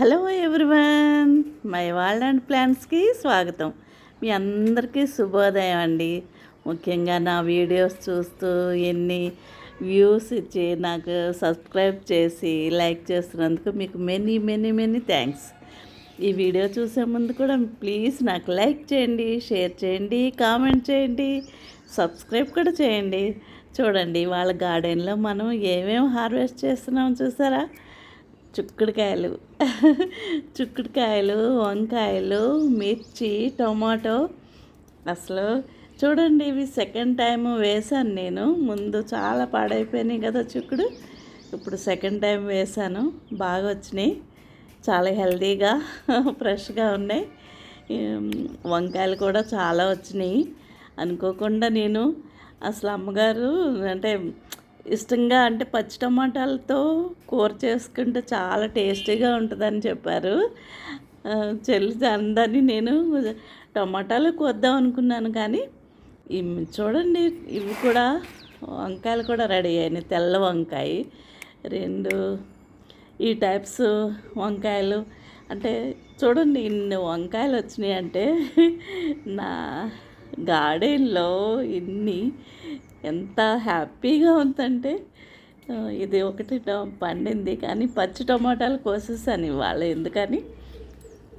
Hello everyone. My world and ప్లాన్స్కి స్వాగతం. మీ అందరికీ శుభోదయం అండి. ముఖ్యంగా నా వీడియోస్ చూస్తూ ఎన్ని వ్యూస్ ఇచ్చి నాకు సబ్స్క్రైబ్ చేసి లైక్ చేస్తున్నందుకు మీకు మెనీ మెనీ మెనీ థ్యాంక్స్. ఈ వీడియో చూసే ముందు కూడా ప్లీజ్ నాకు లైక్ చేయండి షేర్ చేయండి కామెంట్ చేయండి సబ్స్క్రైబ్ కూడా చేయండి. చూడండి వాళ్ళ గార్డెన్లో మనం ఏమేమి హార్వెస్ట్ చేస్తున్నాం చూసారా? చుక్కుడుకాయలు. చుక్కుడుకాయలు వంకాయలు మిర్చి టొమాటో. అసలు చూడండి ఇవి సెకండ్ టైం వేశాను నేను. ముందు చాలా పాడైపోయినాయి కదా చిక్కుడు. ఇప్పుడు సెకండ్ టైం వేశాను. బాగా వచ్చినాయి. చాలా హెల్తీగా ఫ్రెష్గా ఉన్నాయి. వంకాయలు కూడా చాలా వచ్చినాయి. అనుకోకుండా నేను అసలు అమ్మగారు అంటే ఇష్టంగా అంటే పచ్చి టమాటాలతో కూర చేసుకుంటే చాలా టేస్టీగా ఉంటుందని చెప్పారు. చెల్లి అందరినీ నేను టమాటాలు కొద్దాం అనుకున్నాను కానీ ఇవి చూడండి ఇవి కూడా వంకాయలు కూడా రెడీ అయినాయి తెల్ల వంకాయ రెండు ఈ టైప్స్ వంకాయలు. అంటే చూడండి ఇన్ని వంకాయలు వచ్చినాయి అంటే నా గార్డెన్లో ఇన్ని ఎంత హ్యాపీగా ఉందంటే ఇది ఒకటి ట- పండింది. కానీ పచ్చి టమాటాలు కోసేసాను ఇవాళ. ఎందుకని?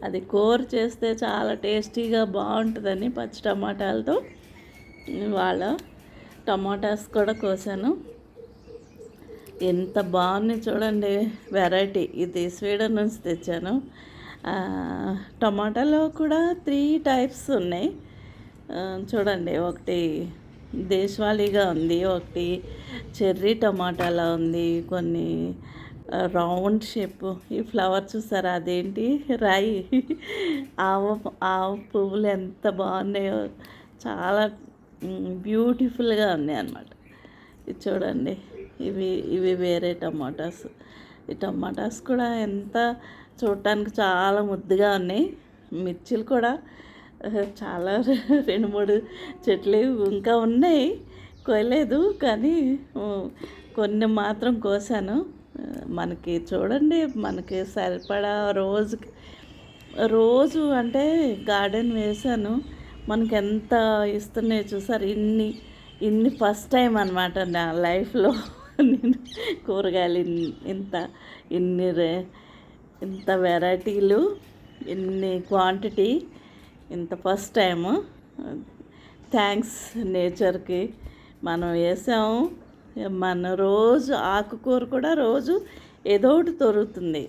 అది కూర చేస్తే చాలా టేస్టీగా బాగుంటుందని పచ్చి టమాటాలతో ఇవాళ టమాటాస్ కూడా కోసాను. ఎంత బాగుంది చూడండి వెరైటీ. ఇది స్వీడన్ నుంచి తెచ్చాను. టమాటాలో కూడా త్రీ టైప్స్ ఉన్నాయి. చూడండి ఒకటి దేశవాళీగా ఉంది ఒకటి చెర్రీ టమాటాలా ఉంది కొన్ని రౌండ్ షేప్. ఈ ఫ్లవర్ చూసారా? అదేంటి? రాయి. ఆవ ఆవ పువ్వులు ఎంత బాగున్నాయో. చాలా బ్యూటిఫుల్గా ఉన్నాయి అన్నమాట. ఇది చూడండి. ఇవి ఇవి వేరే టమాటాస్. ఈ టమాటాస్ కూడా ఎంత చూడటానికి చాలా ముద్దుగా ఉన్నాయి. మిర్చిలు కూడా చాలా రెండు మూడు చెట్లు ఇంకా ఉన్నాయి. కోయలేదు కానీ కొన్ని మాత్రం కోసాను. మనకి చూడండి మనకి సరిపడా రోజుకి రోజు అంటే గార్డెన్ వేసాను. మనకి ఎంత ఇస్తున్నాయి చూసారు. ఇన్ని ఇన్ని ఫస్ట్ టైం అనమాట నా లైఫ్లో నేను కూరగాయలు ఇన్- ఇంత ఇన్ని రే- ఇంత వెరైటీలు ఇన్ని క్వాంటిటీ ఇంత ఫస్ట్ టైము థ్యాంక్స్ నేచర్కి మనం వేసాము మన రోజు ఆకుకూర కూడా రోజు ఏదో ఒకటి దొరుకుతుంది.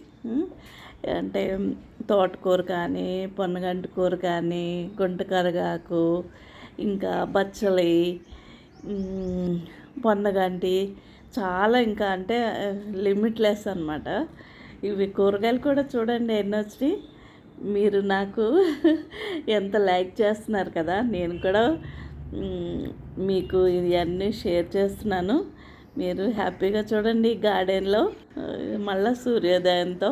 అంటే తోటకూర కానీ పొన్నగంటి కూర కానీ గుంటకరగాకు ఇంకా బచ్చలి పొన్నగంటి చాలా ఇంకా అంటే లిమిట్లెస్ అనమాట ఇవి కూరగాయలు కూడా చూడండి ఎన్ని వచ్చినాయి. మీరు నాకు ఎంత లైక్ చేస్తున్నారు కదా నేను కూడా మీకు ఇవన్నీ షేర్ చేస్తున్నాను. మీరు హ్యాపీగా చూడండి గార్డెన్లో మళ్ళీ సూర్యోదయంతో.